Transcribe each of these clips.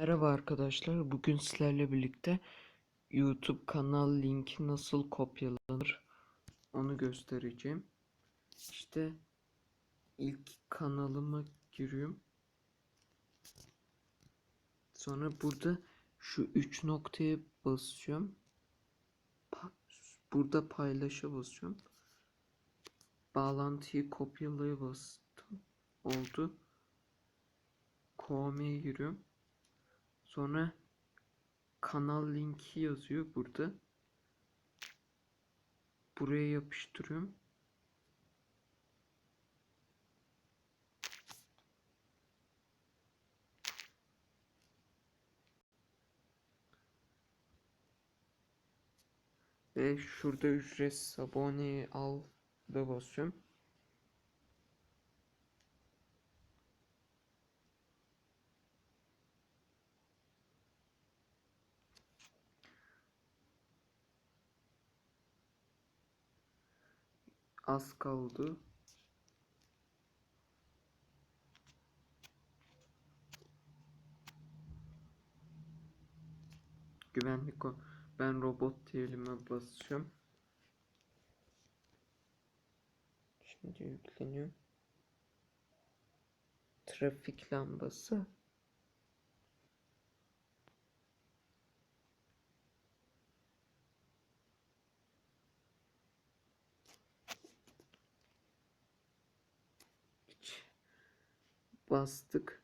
Merhaba arkadaşlar. Bugün sizlerle birlikte YouTube kanal linki nasıl kopyalanır onu göstereceğim. İşte ilk kanalıma giriyorum. Sonra burada şu üç noktaya basıyorum. Pa- burada paylaşa basıyorum. Bağlantıyı kopyalaya bastım. Oldu. Chrome'ye giriyorum. Sonra kanal linki yazıyor burada. Buraya yapıştırıyorum. Ve şurada ücretsiz abone al da basıyorum. Az kaldı. Güvenlik o. Ben robot diyelim'e basacağım. Şimdi yükleniyor. Trafik lambası. Bastık.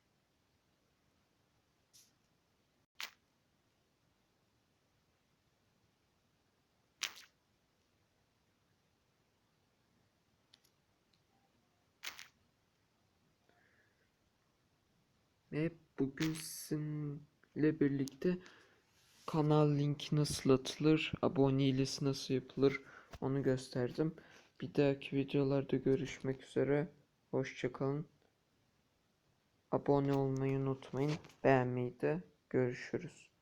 Ve bugün sizinle birlikte kanal linki nasıl atılır, abone hilesi nasıl yapılır onu gösterdim. Bir dahaki videolarda görüşmek üzere. Hoşçakalın. Abone olmayı unutmayın. Beğenmeyi de görüşürüz.